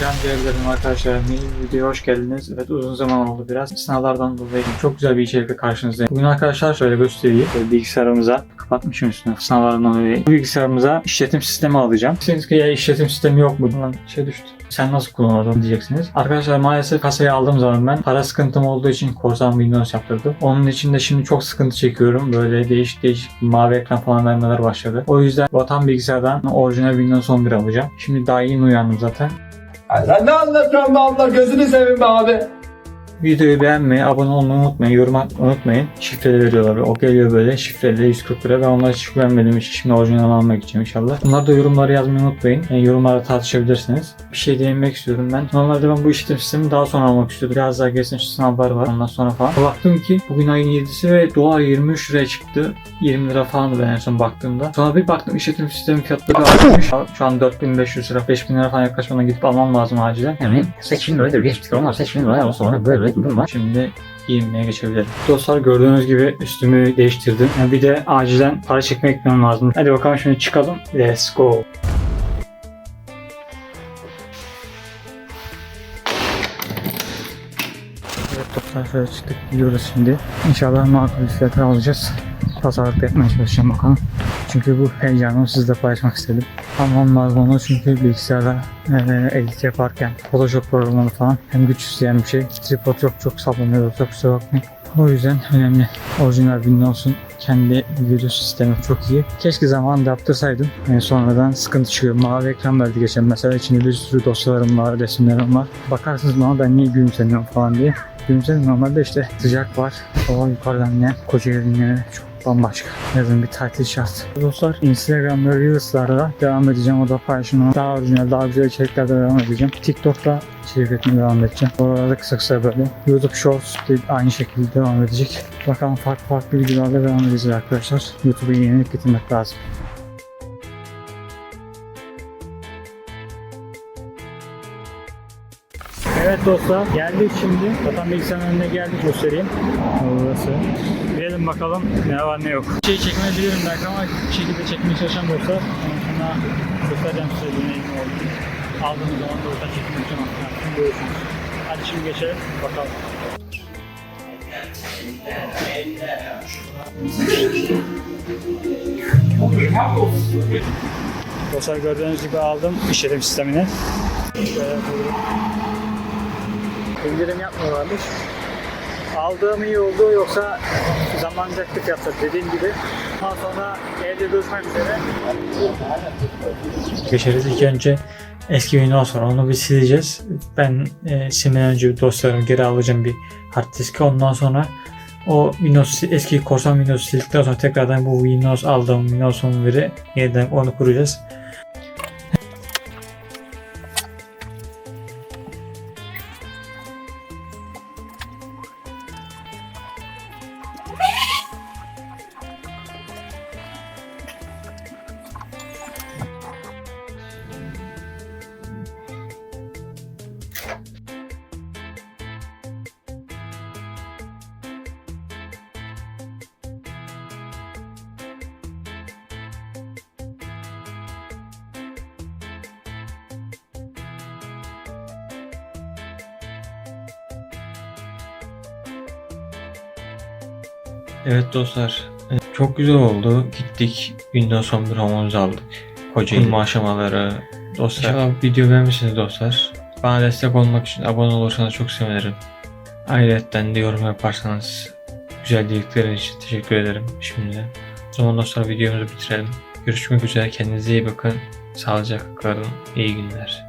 Can ciğerlerim arkadaşlar. Yeni videoya hoş geldiniz. Evet uzun zaman oldu biraz. Sınavlardan dolayı çok güzel bir içerikle karşınızdayım. Bugün arkadaşlar şöyle göstereyim. Böyle bilgisayarımıza kapatmışım üstüne sınavlardan dolayı. Bilgisayarımıza işletim sistemi alacağım. Diyeceksiniz ki ya işletim sistemi yok mu? Lan şey düştü. Sen nasıl kullanırdın diyeceksiniz. Arkadaşlar maalesef kasayı aldığım zaman ben para sıkıntım olduğu için korsan Windows yaptırdım. Onun için de şimdi çok sıkıntı çekiyorum. Böyle değişik değişik mavi ekran falan vermeler başladı. O yüzden vatan bilgisayardan orijinal Windows 11 alacağım. Şimdi daha yeni uyandım zaten. Ya Sen ne anlatıyorsun be abla gözünü seveyim be abi. Videoyu beğenmeyi, abone olmayı unutmayın, yorum atmayı unutmayın. Şifreli veriyorlar. O geliyor böyle şifreli 140 lira. Ben onlara hiç güvenmediğim için şimdi orijinal almak için inşallah. Bunlar da yorumları yazmayı unutmayın. Yani yorumlarda tartışabilirsiniz. Bir şey değinmek istiyorum ben. Normalde ben bu işletim sistemi daha sonra almak istiyordum. Biraz daha geçsin şu sınavlar var ondan sonra falan. Baktım ki bugün ayın 7'si ve dolar 23 liraya çıktı. 20 lira falandı ben en son baktığımda. Sonra bir baktım işletim sistemi fiyatları artmış. Şu an 4500 lira, 5000 lira falan yaklaşmadan gidip almam lazım acilen. Yani 80 liraydır geçtik ama 80 liraya sonra böyle durum var. Şimdi giyinmeye geçebilirim. Dostlar gördüğünüz gibi üstümü değiştirdim. Yani bir de acilen para çekmeye gitmem lazım. Hadi bakalım şimdi çıkalım. Let's go. Şöyle çıktık gidiyoruz şimdi. İnşallah makul fiyatı alacağız. Pazarlık yapmaya çalışacağım bakalım. Çünkü bu heyecanımı sizle paylaşmak istedim. Almam lazım onu çünkü bilgisayarda e, edit yaparken Photoshop programları falan hem güç isteyen bir şey. Tripod yok çok sallanıyor yoksa kusura bakmayın. O yüzden önemli. Orijinal Windows'un kendi video sistemi çok iyi. Keşke zamanında yaptırsaydım. Yani sonradan sıkıntı çıkıyor. Mavi ekran verdi geçen. Mesela içinde bir sürü dosyalarım var, resimlerim var. Bakarsınız bana ben niye gülümsemiyorum falan diye. Gülümsemiyorum normalde işte sıcak var. O yukarıdan ne? Kocaeli'nin çok bambaşka. Yazın bir tatil şart. Dostlar Instagram ve Reels'larda devam edeceğim. O da paylaşımı daha orijinal, daha güzel içeriklerde devam edeceğim. TikTok'ta içerik devam edeceğim. Oralarda kısa kısa böyle. YouTube Shorts da aynı şekilde devam edecek. Bakalım farklı farklı videolarla devam edeceğiz arkadaşlar. YouTube'a yenilik getirmek lazım. Evet dostlar geldik şimdi. Vatan bilgisayarın önüne geldik göstereyim. Burası. Girelim bakalım ne var ne yok. Şey çekmeyebilirim belki ama bir şekilde çekmeye çalışacağım dostlar. Ondan sonra göstereceğim size bu neyin ne olduğunu. Aldığım zaman da oradan çekmeye çalışacağım. Şimdi görüşürüz. Hadi şimdi geçelim bakalım. Dostlar gördüğünüz gibi aldım işletim sistemini. Şöyle buyurun. İndirim yapmıyorlarmış. Aldığım iyi oldu yoksa zamancaktı fiyatlar dediğim gibi. Daha sonra evde görüşmek üzere. Geçeriz ilk önce eski Windows var onu bir sileceğiz. Ben e, silmeden önce dosyalarımı geri alacağım bir hard diske. Ondan sonra o Windows eski korsan Windows sildikten sonra tekrardan bu Windows aldığım Windows 11'i yeniden onu kuracağız. Evet dostlar, e, çok güzel oldu. Gittik Windows 11 Home'umuzu aldık. Kocaeli aşamaları. Dostlar, İnşallah video beğenmişsiniz dostlar. Bana destek olmak için abone olursanız çok sevinirim. Ayrıca de yorum yaparsanız güzel dileklerin için teşekkür ederim şimdiden. O zaman dostlar videomuzu bitirelim. Görüşmek üzere. Kendinize iyi bakın. Sağlıcakla kalın. İyi günler.